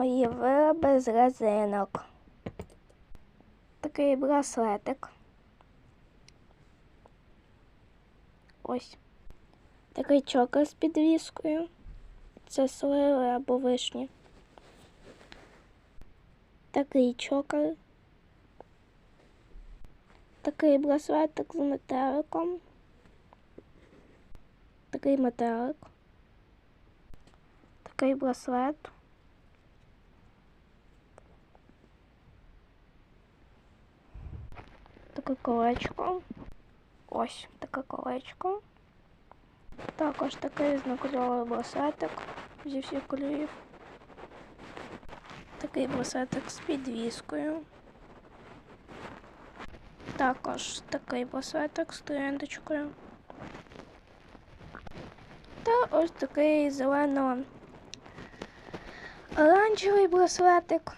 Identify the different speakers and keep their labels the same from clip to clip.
Speaker 1: мої вироби з резинок. Такий браслетик. Ось. Такий чокер з підвіскою. Це сливи або вишні. Такий чокер. Такий браслетик з метеликом. Такий метелик. Такий браслет. Таке колечко. Ось таке колечко. Також такий знакольовий браслетик зі всіх кольорів. Такий браслетик з підвіскою. Також такий браслетик з трендочкою. Та ось такий зелено оранжевий браслетик.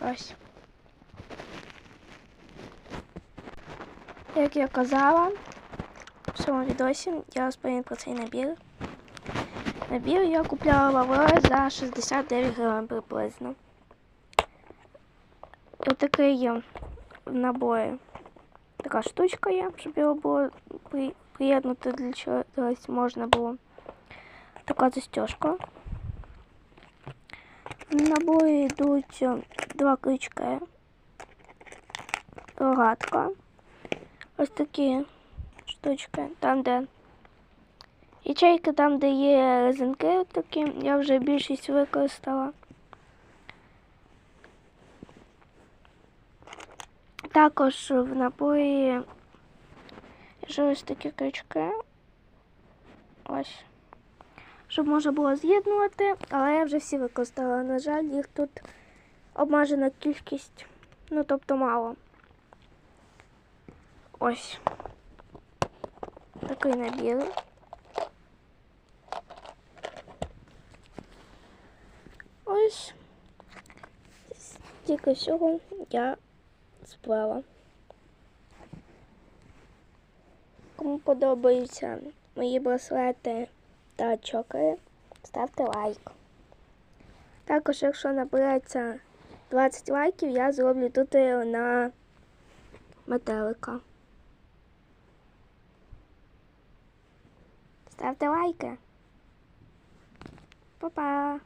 Speaker 1: Ось. Як я казала в цьому відосі, я розповім про цей набір. Набір я купляла в Аврорі за 69 гривень приблизно. Ось такий є в наборі. Така штучка є, щоб його було при- приєднати для чогось можна було. Така застежка. В наборі йдуть е, два крючки, рогатка. Ось такі штучки, там, де ячейки, там, де є резинки такі, я вже більшість використала. Також в наборі ще ось такі крючки. Ось. Щоб можна було з'єднувати, але я вже всі використала. На жаль, їх тут обмежена кількість, ну тобто мало. Ось. Такий набір. Ось. Стільки всього я сплела. Кому подобаються мої браслети та чокери, ставте лайк. Також, якщо набереться 20 лайків, я зроблю тут на метелика. Ставте лайки. Па-па!